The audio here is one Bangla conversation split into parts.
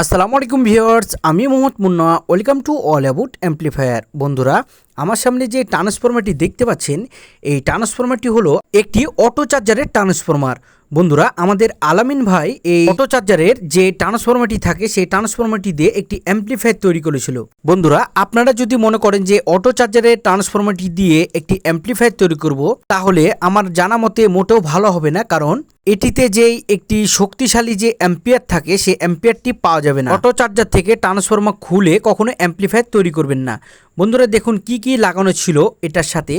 আসসালামু আলাইকুম ভিউয়ার্স, আমি Mohammad Munna. Welcome to all about amplifier. বন্ধুরা, আমার সামনে যে ট্রান্সফরমারটি দেখতে পাচ্ছেন, এই ট্রান্সফরমারটি হলো একটি অটো চার্জারের ট্রান্সফরমার। বন্ধুরা, আমাদের আলামিন ভাই এই অটো চার্জারের যে ট্রান্সফরমারটি থাকে, সেই ট্রান্সফরমারটি দিয়ে একটি অ্যাম্পলিফায়ার তৈরি করেছিল। বন্ধুরা, আপনারা যদি মনে করেন যে অটো চার্জারের ট্রান্সফরমারটি দিয়ে একটি অ্যাম্পলিফায়ার তৈরি করব, তাহলে আমার জানা মতে মোটেও ভালো হবে না, কারণ এটিতে যেই একটি শক্তিশালী যে অ্যাম্পিয়ার থাকে, সেই অ্যাম্পিয়ারটি পাওয়া যাবে না। অটো চার্জার থেকে ট্রান্সফরমার খুলে কখনো অ্যাম্পলিফায়ার তৈরি করবেন না। বন্ধুরা, দেখুন কি কি লাগানো ছিল এটার সাথে।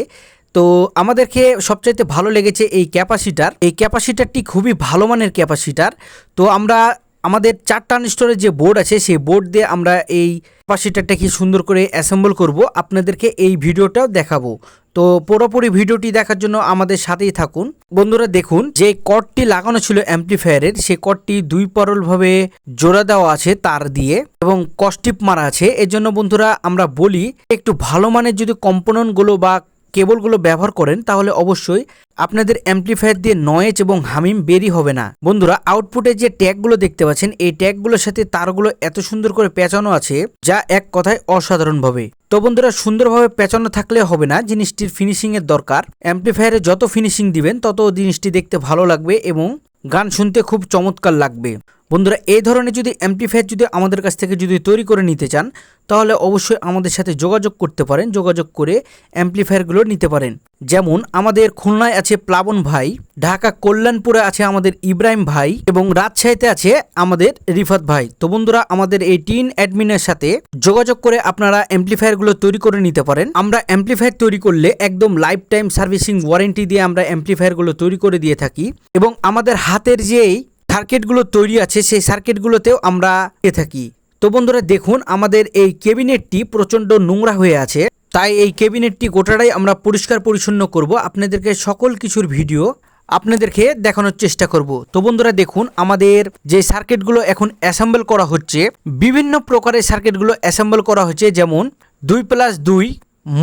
তো আমাদেরকে সবচাইতে ভালো লেগেছে এই ক্যাপাসিটার। এই ক্যাপাসিটারটি খুবই ভালো মানের ক্যাপাসিটার। তো আমরা আমাদের চার ট্রানজিস্টরের যে বোর্ড আছে, সেই বোর্ড দিয়ে আমরা এই ক্যাপাসিটারটাকে সুন্দর করে অ্যাসেম্বল করব। আপনাদেরকে এই ভিডিওটাও দেখাবো। তো পুরোপুরি ভিডিওটি দেখার জন্য আমাদের সাথেই থাকুন। বন্ধুরা দেখুন, যে কর্ডটি লাগানো ছিল অ্যাম্পলিফায়ারের, সে কর্ডটি দুই পরলভাবে জোড়া দেওয়া আছে তার দিয়ে এবং কস্টিপ মারা আছে। এর জন্য বন্ধুরা আমরা বলি, একটু ভালো মানের যদি কম্পোনেন্টগুলো বা কেবলগুলো ব্যবহার করেন, তাহলে অবশ্যই আপনাদের অ্যাম্পলিফায়ার দিয়ে নয়েজ এবং হামিম বেরি হবে না। বন্ধুরা আউটপুটে যে ট্যাগগুলো দেখতে পাচ্ছেন, এই ট্যাগগুলোর সাথে তারগুলো এত সুন্দর করে পেঁচানো আছে, যা এক কথায় অসাধারণভাবে। তো বন্ধুরা, সুন্দরভাবে পেঁচানো থাকলে হবে না, জিনিসটির ফিনিশিং এর দরকার। অ্যাম্পলিফায়ারে যত ফিনিশিং দিবেন, তত জিনিসটি দেখতে ভালো লাগবে এবং গান শুনতে খুব চমৎকার লাগবে। বন্ধুরা, এই ধরনের যদি অ্যাম্পলিফায়ার যদি আমাদের কাছ থেকে যদি তৈরি করে নিতে চান, তাহলে অবশ্যই আমাদের সাথে যোগাযোগ করতে পারেন, যোগাযোগ করে অ্যাম্পলিফায়ারগুলো নিতে পারেন। যেমন, আমাদের খুলনায় আছে প্লাবন ভাই, ঢাকা কল্যাণপুরে আছে আমাদের ইব্রাহিম ভাই, এবং রাজশাহীতে আছে আমাদের রিফাত ভাই। তো বন্ধুরা, আমাদের এই টিন অ্যাডমিনের সাথে যোগাযোগ করে আপনারা অ্যাম্পলিফায়ারগুলো তৈরি করে নিতে পারেন। আমরা অ্যাম্পলিফায়ার তৈরি করলে একদম লাইফ টাইম সার্ভিসিং ওয়ারেন্টি দিয়ে আমরা অ্যাম্পলিফায়ারগুলো তৈরি করে দিয়ে থাকি। এবং আমাদের হাতের যেই সার্কিটগুলো তৈরি আছে, সেই সার্কিটগুলোতেও আমরা পেয়ে থাকি। তো বন্ধুরা, দেখুন, আমাদের এই কেবিনেটটি প্রচণ্ড নোংরা হয়ে আছে। তাই এই কেবিনেটটি গোটাটাই আমরা পরিষ্কার পরিচ্ছন্ন করব। আপনাদেরকে সকল কিছুর ভিডিও আপনাদেরকে দেখানোর চেষ্টা করব। তো বন্ধুরা, দেখুন, আমাদের যে সার্কিটগুলো এখন অ্যাসেম্বল করা হচ্ছে, বিভিন্ন প্রকারের সার্কিটগুলো অ্যাসেম্বল করা হচ্ছে। যেমন দুই প্লাস দুই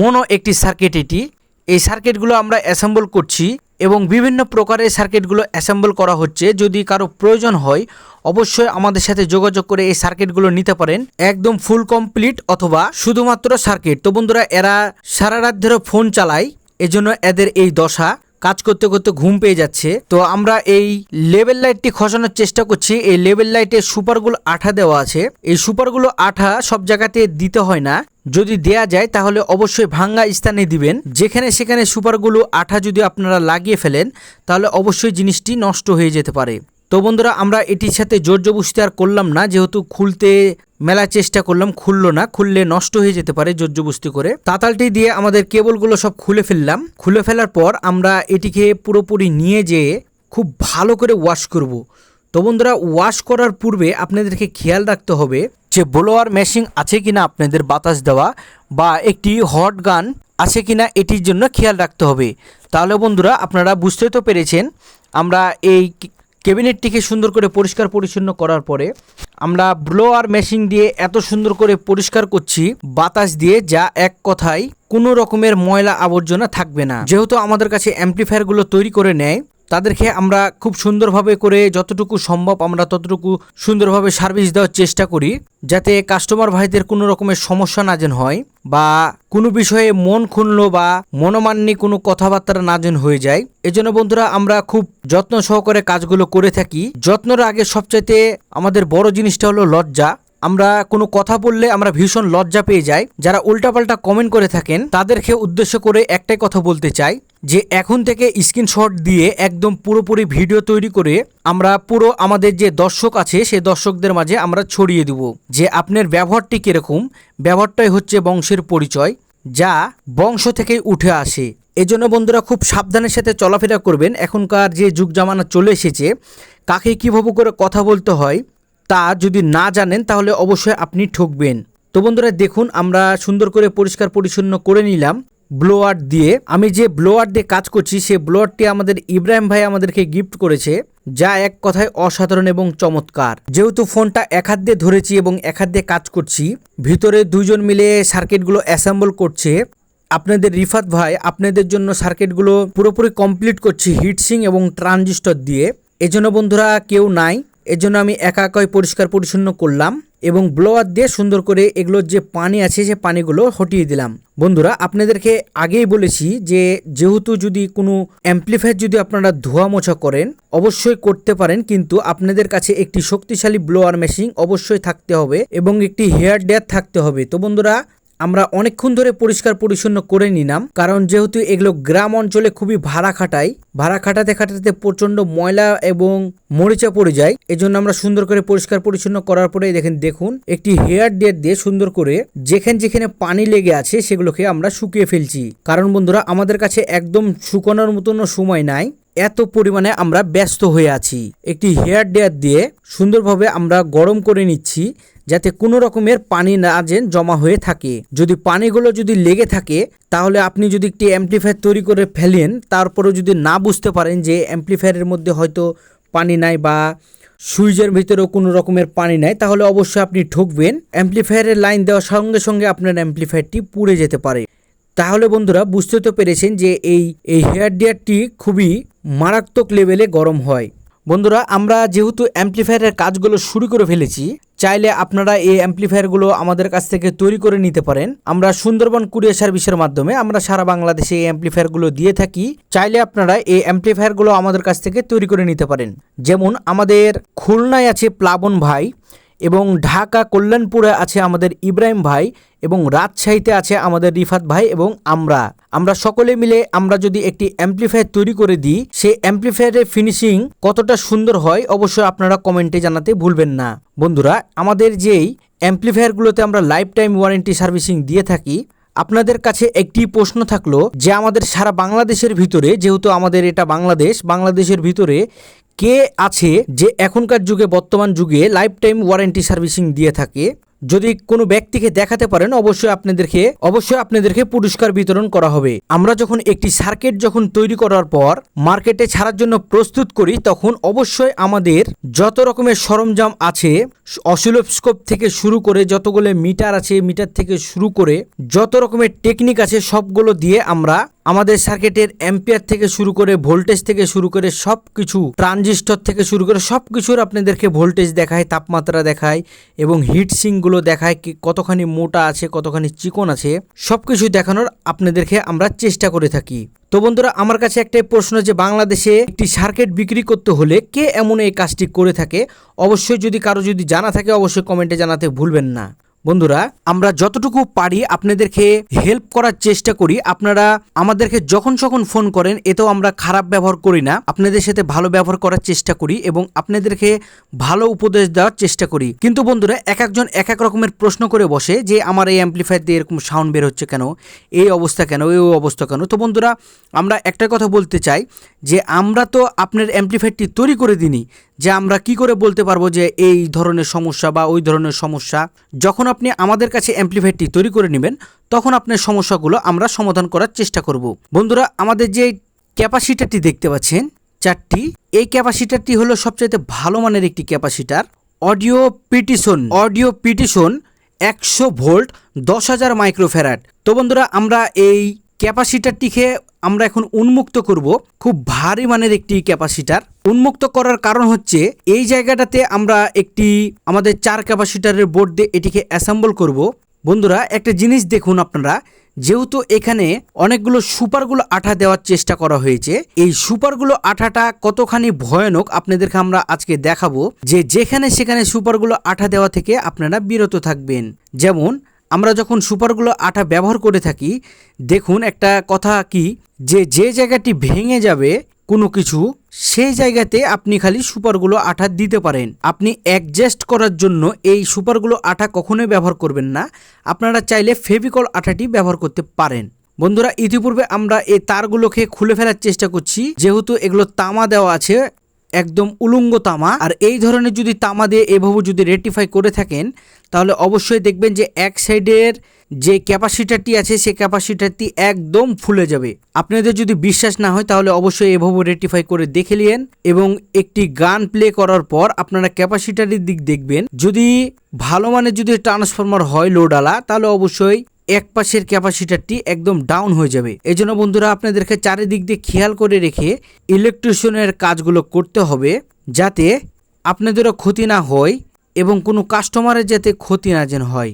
মনো একটি সার্কিট এটি। এই সার্কিটগুলো আমরা অ্যাসেম্বল করছি এবং বিভিন্ন প্রকারের সার্কিটগুলো অ্যাসেম্বল করা হচ্ছে। যদি কারও প্রয়োজন হয়, অবশ্যই আমাদের সাথে যোগাযোগ করে এই সার্কিটগুলো নিতে পারেন। একদম ফুল কমপ্লিট অথবা শুধুমাত্র সার্কিট তো বন্ধুরা, এরা সারা রাত ধরে ফোন চালায়, এজন্য এদের এই দশা। কাজ করতে করতে ঘুম পেয়ে যাচ্ছে। তো আমরা এই লেভেল লাইটটি খসানোর চেষ্টা করছি। এই লেভেল লাইটে সুপারগুলো আঠা দেওয়া আছে। এই সুপারগুলো আঠা সব জায়গাতে দিতে হয় না। যদি দেয়া যায়, তাহলে অবশ্যই ভাঙ্গা স্থানে দিবেন। যেখানে সেখানে সুপারগুলো আঠা যদি আপনারা লাগিয়ে ফেলেন, তাহলে অবশ্যই জিনিসটি নষ্ট হয়ে যেতে পারে। তো বন্ধুরা, আমরা এটির সাথে জোর জবস্তি আর করলাম না। যেহেতু খুলতে মেলার চেষ্টা করলাম, খুললো না, খুললে নষ্ট হয়ে যেতে পারে জোর জবস্তি করে। তাতালটি দিয়ে আমাদের কেবলগুলো সব খুলে ফেললাম। খুলে ফেলার পর আমরা এটিকে পুরোপুরি নিয়ে যেয়ে খুব ভালো করে ওয়াশ করব। তো বন্ধুরা, ওয়াশ করার পূর্বে আপনাদেরকে খেয়াল রাখতে হবে যে ব্লোয়ার মেশিন আছে কিনা আপনাদের বাতাস দেওয়া বা একটি হট গান আছে কিনা এটির জন্য খেয়াল রাখতে হবে। তাহলে বন্ধুরা, আপনারা বুঝতে তো পেরেছেন, আমরা এই ক্যাবিনেটটিকে সুন্দর করে পরিষ্কার পরিচ্ছন্ন করার পরে আমরা ব্লোয়ার মেশিন দিয়ে এত সুন্দর করে পরিষ্কার করছি বাতাস দিয়ে, যা এক কথায় কোনো রকমের ময়লা আবর্জনা থাকবে না। যেহেতু আমাদের কাছে অ্যাম্পলিফায়ারগুলো তৈরি করে নেয় তাদেরকে আমরা খুব সুন্দরভাবে করে যতটুকু সম্ভব আমরা ততটুকু সুন্দরভাবে সার্ভিস দেওয়ার চেষ্টা করি, যাতে কাস্টমার ভাইদের কোনো রকমের সমস্যা না যেন হয় বা কোনো বিষয়ে মন খুনলো বা মনোমান্যে কোনো কথাবার্তা না যেন হয়ে যায়। এজন্য বন্ধুরা আমরা খুব যত্ন সহকারে কাজগুলো করে থাকি। যত্নর আগে সবচাইতে আমাদের বড় জিনিসটা হলো লজ্জা। আমরা কোনো কথা বললে আমরা ভীষণ লজ্জা পেয়ে যাই। যারা উল্টাপাল্টা কমেন্ট করে থাকেন, তাদেরকে উদ্দেশ্য করে একটাই কথা বলতে চাই যে, এখন থেকে স্ক্রিনশট দিয়ে একদম পুরোপুরি ভিডিও তৈরি করে আমরা পুরো আমাদের যে দর্শক আছে, সেই দর্শকদের মাঝে আমরা ছড়িয়ে দিব যে, আপনার ব্যবহারটি কীরকম? ব্যবহারটাই হচ্ছে বংশের পরিচয়, যা বংশ থেকেই উঠে আসে। এজন্য বন্ধুরা খুব সাবধানের সাথে চলাফেরা করবেন। এখনকার যে যুগ জামানা চলে এসেছে, কাকে কীভাবে করে কথা বলতে হয় তা যদি না জানেন, তাহলে অবশ্যই আপনি ঠকবেন। তো বন্ধুরা, দেখুন, আমরা সুন্দর করে পরিষ্কার পরিচ্ছন্ন করে নিলাম ব্লোয়ার দিয়ে। আমি যে ব্লোয়ার দিয়ে কাজ করছি সে ব্লোয়ারটি আমাদের ইব্রাহিম ভাই আমাদেরকে গিফট করেছে, যা এক কথায় অসাধারণ এবং চমৎকার। যেহেতু ফোনটা এক হাত দিয়ে ধরেছি এবং এক হাত দিয়ে কাজ করছি, ভিতরে দুইজন মিলে সার্কিটগুলো অ্যাসেম্বল করছে। আপনাদের রিফাত ভাই, আপনাদের জন্য সার্কিটগুলো পুরোপুরি কমপ্লিট করছি হিটসিং এবং ট্রানজিস্টর দিয়ে। এজন্য বন্ধুরা, কেউ নাই। এর জন্য আমি একা একাই পরিষ্কার পরিচ্ছন্ন করলাম এবং ব্লোয়ার দিয়ে সুন্দর করে এগুলোর যে পানি আছে, সে পানিগুলো হটিয়ে দিলাম। বন্ধুরা, আপনাদেরকে আগেই বলেছি যে যেহেতু যদি কোনো অ্যাম্পলিফায়ার যদি আপনারা ধোয়া মোছা করেন, অবশ্যই করতে পারেন, কিন্তু আপনাদের কাছে একটি শক্তিশালী ব্লোয়ার মেশিন অবশ্যই থাকতে হবে এবং একটি হেয়ার ড্রায়ার থাকতে হবে। তো বন্ধুরা আমরা অনেকক্ষণ ধরে পরিষ্কার পরিচ্ছন্ন করে নিলাম, কারণ যেহেতু এগুলো গ্রাম অঞ্চলে খুবই ভাড়া খাটাই ভাড়া খাটাতে খাটাতে প্রচণ্ড ময়লা এবং মরিচা পড়ে যায়। এজন্য আমরা সুন্দর করে পরিষ্কার পরিচ্ছন্ন করার পরে দেখেন, দেখুন, একটি হেয়ার ডেট দিয়ে সুন্দর করে যেখানে যেখানে পানি লেগে আছে সেগুলোকে আমরা শুকিয়ে ফেলছি। কারণ বন্ধুরা, আমাদের কাছে একদম শুকানোর মতন সময় নাই, এত পরিমাণে আমরা ব্যস্ত হয়ে আছি। একটি হেয়ার ডেয়ার দিয়ে সুন্দরভাবে আমরা গরম করে নিচ্ছি যাতে কোনো রকমের পানি না যেন জমা হয়ে থাকে। যদি পানিগুলো যদি লেগে থাকে, তাহলে আপনি যদি একটি অ্যাম্পলিফায়ার তৈরি করে ফেলেন, তারপরেও যদি না বুঝতে পারেন যে অ্যাম্পলিফায়ারের মধ্যে হয়তো পানি নাই বা সুইচের ভিতরেও কোনো রকমের পানি নাই, তাহলে অবশ্যই আপনি ঠকবেন। অ্যাম্পলিফায়ারের লাইন দেওয়ার সঙ্গে সঙ্গে আপনার অ্যাম্পলিফায়ারটি পুড়ে যেতে পারে। তাহলে বন্ধুরা, বুঝতে তো পেরেছেন যে এই এই হেয়ার ড্রায়ারটি খুবই মারাত্মক লেভেলে গরম হয়। বন্ধুরা, আমরা যেহেতু অ্যাম্পলিফায়ারের কাজগুলো শুরু করে ফেলেছি, চাইলে আপনারা এই অ্যাম্পলিফায়ারগুলো আমাদের কাছ থেকে তৈরি করে নিতে পারেন। আমরা সুন্দরবন কুরিয়ার সার্ভিসের মাধ্যমে আমরা সারা বাংলাদেশে এই অ্যাম্পলিফায়ারগুলো দিয়ে থাকি। চাইলে আপনারা এই অ্যাম্পলিফায়ারগুলো আমাদের কাছ থেকে তৈরি করে নিতে পারেন। যেমন আমাদের খুলনায় আছে প্লাবন ভাই। এবং ঢাকা কল্যাণপুরে আছে আমাদের ইব্রাহিম ভাই এবং রাজশাহীতে আছে আমাদের রিফাত ভাই এবং আমরা। আমরা সকলে মিলে আমরা যদি একটি অ্যাম্পলিফায়ার তৈরি করে দিই, সেই অ্যাম্পলিফায়ারের ফিনিশিং কতটা সুন্দর হয় অবশ্যই আপনারা কমেন্টে জানাতে ভুলবেন না। বন্ধুরা, আমাদের যেই অ্যাম্পলিফায়ারগুলোতে আমরা লাইফ টাইম ওয়ারেন্টি সার্ভিসিং দিয়ে থাকি, আপনাদের কাছে একটি প্রশ্ন থাকল যে আমাদের সারা বাংলাদেশের ভিতরে, যেহেতু আমাদের এটা বাংলাদেশ, বাংলাদেশের ভিতরে কে আছে যে এখনকার যুগে বর্তমান যুগে লাইফ টাইম ওয়ারেন্টি সার্ভিসিং দিয়ে থাকে? যদি কোনো ব্যক্তিকে দেখাতে পারেন, অবশ্যই আপনাদেরকে অবশ্যই আপনাদেরকে পুরস্কার বিতরণ করা হবে। আমরা যখন একটি সার্কিট যখন তৈরি করার পর মার্কেটে ছাড়ার জন্য প্রস্তুত করি, তখন অবশ্যই আমাদের যত রকমের সরঞ্জাম আছে, অসিলোস্কোপ থেকে শুরু করে যতগুলো মিটার আছে, মিটার থেকে শুরু করে যত রকমের টেকনিক আছে, সবগুলো দিয়ে আমরা আমাদের সার্কিটের অ্যাম্পিয়ার থেকে শুরু করে, ভোল্টেজ থেকে শুরু করে সব কিছু ট্রানজিস্টর থেকে শুরু করে সব কিছুর আপনাদেরকে ভোল্টেজ দেখায়, তাপমাত্রা দেখায় এবং হিট সিংগুলো দেখায় কি কতখানি মোটা আছে, কতখানি চিকন আছে সব কিছু দেখানোর আপনাদেরকে আমরা চেষ্টা করে থাকি। তো বন্ধুরা, আমার কাছে একটাই প্রশ্ন যে বাংলাদেশে একটি সার্কেট বিক্রি করতে হলে কে এমন এই কাজটি করে থাকে? অবশ্যই যদি কারও যদি জানা থাকে, অবশ্যই কমেন্টে জানাতে ভুলবেন না। বন্ধুরা, আমরা যতটুকু পারি আপনাদেরকে হেল্প করার চেষ্টা করি। আপনারা আমাদেরকে যখন যখন ফোন করেন, এতেও আমরা খারাপ ব্যবহার করি না। আপনাদের সাথে ভালো ব্যবহার করার চেষ্টা করি এবং আপনাদেরকে ভালো উপদেশ দেওয়ার চেষ্টা করি। কিন্তু বন্ধুরা, এক একজন এক এক রকমের প্রশ্ন করে বসে যে, আমার এই অ্যাম্পলিফায়ার দিয়ে এরকম সাউন্ড বের হচ্ছে কেন? এই অবস্থা কেন? এই অবস্থা কেন? তো বন্ধুরা, আমরা একটা কথা বলতে চাই যে, আমরা তো আপনার অ্যাম্পলিফায়ারটি তৈরি করে দিনি যে আমরা কি করে বলতে পারব যে এই ধরনের সমস্যা বা ওই ধরনের সমস্যা, যখন আপনি আমাদের কাছে অ্যাম্পলিফায়ারটি তৈরি করে নেবেন, তখন আপনার সমস্যাগুলো আমরা সমাধান করার চেষ্টা করব। বন্ধুরা, আমাদের যে ক্যাপাসিটারটি দেখতে পাচ্ছেন, চারটি, এই ক্যাপাসিটারটি হলো সবচাইতে ভালো মানের একটি capacitor audio petition audio petition একশো ভোল্ট দশ হাজার মাইক্রোফ্যারাড। তো বন্ধুরা, আমরা এই ক্যাপাসিটারটিকে আমরা এখন উন্মুক্ত করব খুব ভারী মানের একটি ক্যাপাসিটার। উন্মুক্ত করার কারণ হচ্ছে এই জায়গাটাতে আমরা একটি আমাদের চার ক্যাপাসিটারের বোর্ড দিয়ে এটিকে অ্যাসেম্বল করব। বন্ধুরা, একটা জিনিস দেখুন আপনারা, যেহেতু এখানে অনেকগুলো সুপারগুলো আঠা দেওয়ার চেষ্টা করা হয়েছে, এই সুপারগুলো আঠাটা কতখানি ভয়ানক আপনাদেরকে আমরা আজকে দেখাবো যে যেখানে সেখানে সুপারগুলো আঠা দেওয়া থেকে আপনারা বিরত থাকবেন। যেমন আমরা যখন সুপারগুলো আঠা ব্যবহার করে থাকি, দেখুন একটা কথা কি, যে যে জায়গাটি ভেঙে যাবে কোনো কিছু, সেই জায়গাতে আপনি খালি সুপারগুলো আঠা দিতে পারেন। আপনি অ্যাডজাস্ট করার জন্য এই সুপারগুলো আঠা কখনোই ব্যবহার করবেন না। আপনারা চাইলে ফেভিকল আঠাটি ব্যবহার করতে পারেন। বন্ধুরা, ইতিপূর্বে আমরা এই তারগুলোকে খুলে ফেলার চেষ্টা করছি। যেহেতু এগুলো তামা দেওয়া আছে একদম উলঙ্গ তামা। আর এই ধরনের যদি তামা দিয়ে এভাবে যদি রেটিফাই করে থাকেন, তাহলে অবশ্যই দেখবেন যে এক সাইডের যে ক্যাপাসিটারটি আছে সেই ক্যাপাসিটারটি একদম ফুলে যাবে। আপনাদের যদি বিশ্বাস না হয়, তাহলে অবশ্যই এভাবে রেটিফাই করে দেখে নিন এবং একটি গান প্লে করার পর আপনারা ক্যাপাসিটারের দিক দেখবেন। যদি ভালো মানের যদি ট্রান্সফরমার হয় লোডালা তাহলে অবশ্যই এক পাশের ক্যাপাসিটারটি একদম ডাউন হয়ে যাবে। এই জন্য বন্ধুরা, আপনাদেরকে চারিদিক দিয়ে খেয়াল করে রেখে ইলেকট্রিশিয়ানের কাজগুলো করতে হবে যাতে আপনাদেরও ক্ষতি না হয় এবং কোনো কাস্টমারের যাতে ক্ষতি না যেন হয়।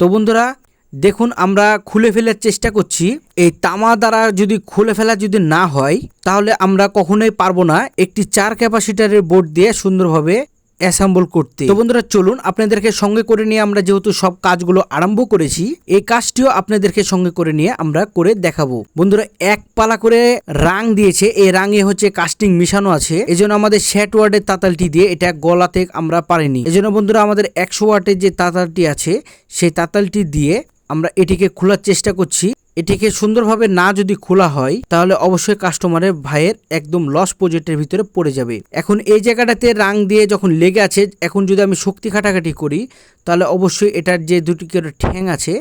তো বন্ধুরা, দেখুন, আমরা খুলে ফেলার চেষ্টা করছি। এই তামা দ্বারা যদি খুলে ফেলা যদি না হয়, তাহলে আমরা কখনোই পারব না। একটি চার ক্যাপাসিটারের বোর্ড দিয়ে সুন্দরভাবে অ্যাসেম্বল করতে। তো বন্ধুরা, চলুন আপনাদেরকে সঙ্গে করে নিয়ে আমরা যেহেতু সব কাজগুলো আরম্ভ করেছি, এই কাজটিও আপনাদেরকে সঙ্গে করে নিয়ে আমরা করে দেখাবো। বন্ধুরা, এক পালা করে রাং দিয়েছে। এই রাঙে হচ্ছে কাস্টিং মিশানো আছে। এই জন্য আমাদের ষাট ওয়ার্ডের তাতালটি দিয়ে এটা গলাতে আমরা পারিনি। এই জন্য বন্ধুরা, আমাদের একশো ওয়াটের যে তাতালটি আছে, সেই তাতালটি দিয়ে আমরা এটিকে খোলার চেষ্টা করছি। এটিকে সুন্দরভাবে না যদি খোলা হয়, তাহলে অবশ্যই কাস্টমারের ভাইয়ের একদম লস প্রজেক্টের ভিতরে পড়ে যাবে। এখন এই জায়গাটাতে রাং দিয়ে যখন লেগে আছে, এখন যদি আমি শক্তি খাটাখাটি করি, তাহলে অবশ্যই এটার যে দুটি করে ঠ্যাং আছে,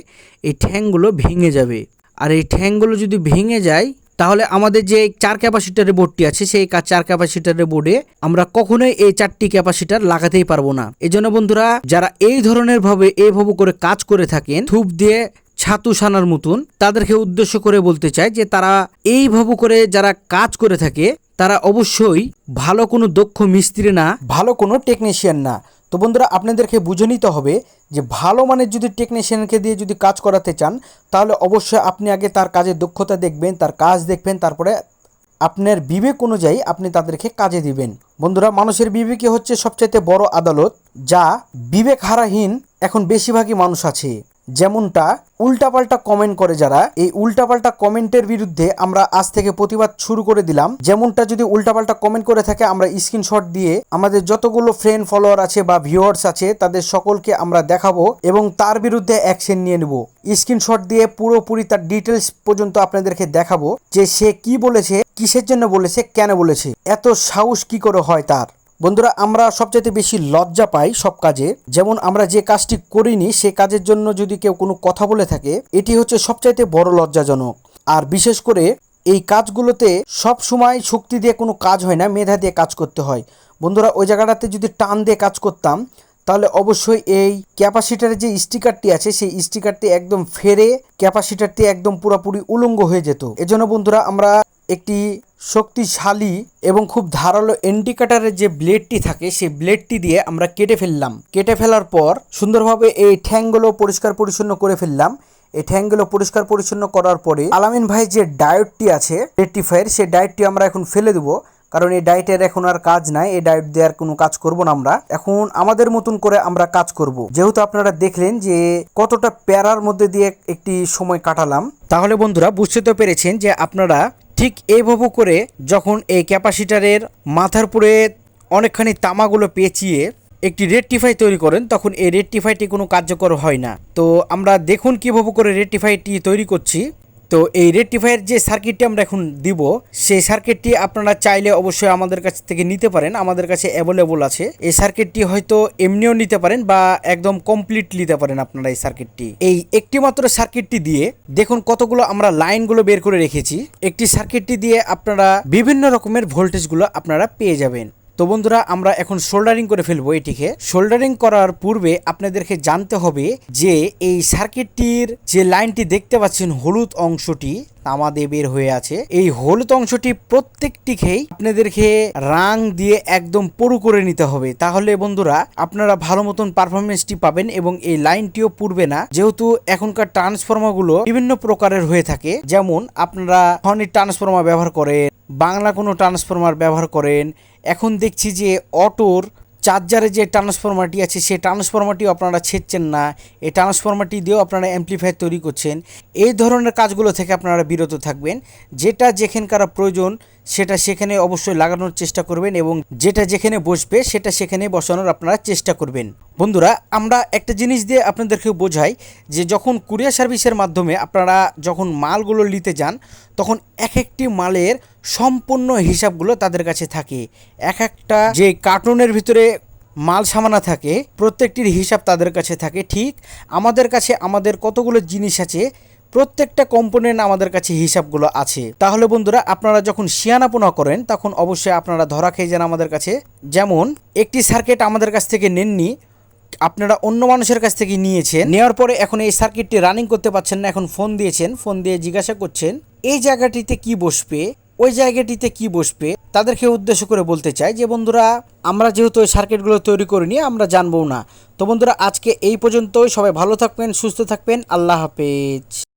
এই ঠ্যাংগুলো ভেঙে যাবে। আর এই ঠ্যাংগুলো যদি ভেঙে যায়, তাহলে আমাদের যে চার ক্যাপাসিটারের বোর্ডটি আছে, সেই চার ক্যাপাসিটারের বোর্ডে আমরা কখনোই এই চারটি ক্যাপাসিটার লাগাতেই পারব না। এজন্য বন্ধুরা, যারা এই ধরনের ভাবে, এইভাবে করে কাজ করে থাকেন, থুপ দিয়ে ছাতু সানার মতন। তাদেরকে উদ্দেশ্য করে বলতে চাই যে তারা এইভাবে করে যারা কাজ করে থাকে, তারা অবশ্যই ভালো কোনো দক্ষ মিস্ত্রি না, ভালো কোনো টেকনিশিয়ান না। তো বন্ধুরা, আপনাদেরকে বুঝে নিতে হবে যে ভালো মানের যদি টেকনিশিয়ানকে দিয়ে যদি কাজ করাতে চান, তাহলে অবশ্যই আপনি আগে তার কাজের দক্ষতা দেখবেন, তার কাজ দেখবেন, তারপরে আপনার বিবেক অনুযায়ী আপনি তাদেরকে কাজে দিবেন। বন্ধুরা, মানুষের বিবেকই হচ্ছে সবচাইতে বড় আদালত, যা বিবেক হারাহীন এখন বেশিরভাগই মানুষ আছে। যেমনটা উল্টাপাল্টা কমেন্ট করে যারা, এই উল্টাপাল্টা কমেন্টের বিরুদ্ধে আমরা আজ থেকে প্রতিবাদ শুরু করে দিলাম। যেমনটা যদি উল্টাপাল্টা কমেন্ট করে থাকে, আমরা স্ক্রিনশট দিয়ে আমাদের যতগুলো ফ্রেন্ড ফলোয়ার আছে বা ভিউয়ার্স আছে, তাদের সকলকে আমরা দেখাবো এবং তার বিরুদ্ধে অ্যাকশন নিয়ে নেব। স্ক্রিনশট দিয়ে পুরোপুরি তার ডিটেলস পর্যন্ত আপনাদেরকে দেখাবো যে সে কি বলেছে, কিসের জন্য বলেছে, কেন বলেছে, এত সাহস কি করে হয় তার। বন্ধুরা, আমরা সবচাইতে বেশি লজ্জা পাই সব কাজে। যেমন আমরা যে কাজটি করিনি, সে কাজের জন্য যদি কেউ কোনো কথা বলে থাকে, এটি হচ্ছে সবচাইতে বড় লজ্জাজনক। আর বিশেষ করে এই কাজগুলোতে সব সময় শক্তি দিয়ে কোনো কাজ হয় না, মেধা দিয়ে কাজ করতে হয়। বন্ধুরা, ওই জায়গাটাতে যদি টান দিয়ে কাজ করতাম, তাহলে অবশ্যই এই ক্যাপাসিটারের যে স্টিকারটি আছে, সেই স্টিকারটি একদম ফেরে ক্যাপাসিটারটি একদম পুরোপুরি উলঙ্গ হয়ে যেত। এজন্য বন্ধুরা, আমরা একটি শক্তিশালী এবং খুব ধারালো ইন্ডিকেটারের যে ব্লেডটি থাকে, সেই ব্লেডটি দিয়ে আমরা কেটে ফেললাম। কেটে ফেলার পর সুন্দরভাবে এই ঠ্যাংগুলো পরিষ্কার পরিচ্ছন্ন করে ফেললাম। এই ঠ্যাংগুলো পরিষ্কার পরিচ্ছন্ন করার পরে আলামিন ভাই যে ডায়েটটি আছে রেক্টিফায়ার সেই ডায়েটটি আমরা এখন ফেলে দেবো। কারণ এই ডায়েটের এখন আর কাজ নাই, এই ডায়েট দেওয়ার কোনো কাজ করব না আমরা। এখন আমাদের মতন করে আমরা কাজ করব। যেহেতু আপনারা দেখলেন যে কতটা প্যারার মধ্যে দিয়ে একটি সময় কাটালাম। তাহলে বন্ধুরা, বুঝতে তো পেরেছেন যে আপনারা ঠিক এইভাবে করে যখন এই ক্যাপাসিটারের মাথার উপরে অনেকখানি তামাগুলো পেঁচিয়ে একটি রেট্টিফাই তৈরি করেন, তখন এই রেট্টিফাইটি কোনো কার্যকর হয় না। তো আমরা দেখুন কীভাবে করে রেট্টিফাইটি তৈরি করছি। তো এই রেকটিফায়ার যে সার্কিটটি আমরা এখন দিব, সেই সার্কিটটি আপনারা চাইলে অবশ্যই আমাদের কাছ থেকে নিতে পারেন। আমাদের কাছে অ্যাভেলেবল আছে। এই সার্কিটটি হয়তো এমনিও নিতে পারেন বা একদম কমপ্লিট নিতে পারেন আপনারা এই সার্কিটটি এই একটি মাত্র সার্কিটটি দিয়ে দেখুন কতগুলো আমরা লাইনগুলো বের করে রেখেছি। একটি সার্কিটটি দিয়ে আপনারা বিভিন্ন রকমের ভোল্টেজগুলো আপনারা পেয়ে যাবেন। তো বন্ধুরা, আমরা এখন সোল্ডারিং করে ফেলব এটিকে। সোল্ডারিং করার পূর্বে আপনাদেরকে জানতে হবে যে এই সার্কিটটির যে লাইনটি দেখতে পাচ্ছেন হলুদ অংশটি তামাদে বের হয়ে আছে। এই হলুদ অংশটি প্রত্যেকটিকেই আপনাদেরকে রাং দিয়ে একদম পুরু করে নিতে হবে। তাহলে বন্ধুরা, আপনারা ভালো মতন পারফরমেন্সটি পাবেন এবং এই লাইনটিও পুরবে না। যেহেতু এখনকার ট্রান্সফর্মারগুলো বিভিন্ন প্রকারের হয়ে থাকে। যেমন, আপনারা ফনির ট্রান্সফর্মার ব্যবহার করেন বাংলা কোনো ট্রান্সফর্মার ব্যবহার করেন। এখন দেখছি যে অটোর চার্জারে যে ট্রান্সফরমারটি আছে সেই ট্রান্সফরমারটিও আপনারা ছেড়ছেন না। এই ট্রান্সফরমারটি দিয়েও আপনারা অ্যাম্পলিফায়ার তৈরি করছেন। এই ধরনের কাজগুলো থেকে আপনারা বিরত থাকবেন। যেটা যেখানকার প্রয়োজন, সেটা সেখানে অবশ্যই লাগানোর চেষ্টা করবেন এবং যেটা যেখানে বসবে, সেটা সেখানে বসানোর আপনারা চেষ্টা করবেন। বন্ধুরা, আমরা একটা জিনিস দিয়ে আপনাদেরকে বোঝাই যে যখন কুরিয়ার সার্ভিসের মাধ্যমে আপনারা যখন মালগুলো নিতে যান, তখন এক একটি মালের সম্পূর্ণ হিসাবগুলো তাদের কাছে থাকে। এক একটা যে কার্টুনের ভিতরে মাল সামানা থাকে, প্রত্যেকটির হিসাব তাদের কাছে থাকে, ঠিক? আমাদের কাছে আমাদের কতগুলো জিনিস আছে, প্রত্যেকটা কম্পোনেন্ট আমাদের কাছে হিসাবগুলো আছে। তাহলে বন্ধুরা, আপনারা যখন শিয়ানাপোনা করেন, তখন অবশ্যই আপনারা ধরা খেয়ে যান আমাদের কাছে। যেমন, একটি সার্কিট আমাদের কাছ থেকে নেননি, আপনারা অন্য মানুষের কাছ থেকে নিয়েছেন, নেওয়ার পরে এখন এই সার্কিটটি রানিং করতে পারছেন না, এখন ফোন দিয়েছেন ফোন দিয়ে জিজ্ঞাসা করছেন, এই জায়গাটিতে কি বসবে? ওই জায়গাটিতে কি বসবে? তাদেরকে উদ্দেশ্য করে বলতে চাই যে, বন্ধুরা, আমরা যেহেতু ওই সার্কিটগুলো তৈরি করিনি, আমরা জানব না। তো বন্ধুরা, আজকে এই পর্যন্তই। সবাই ভালো থাকবেন, সুস্থ থাকবেন। আল্লাহ হাফেজ।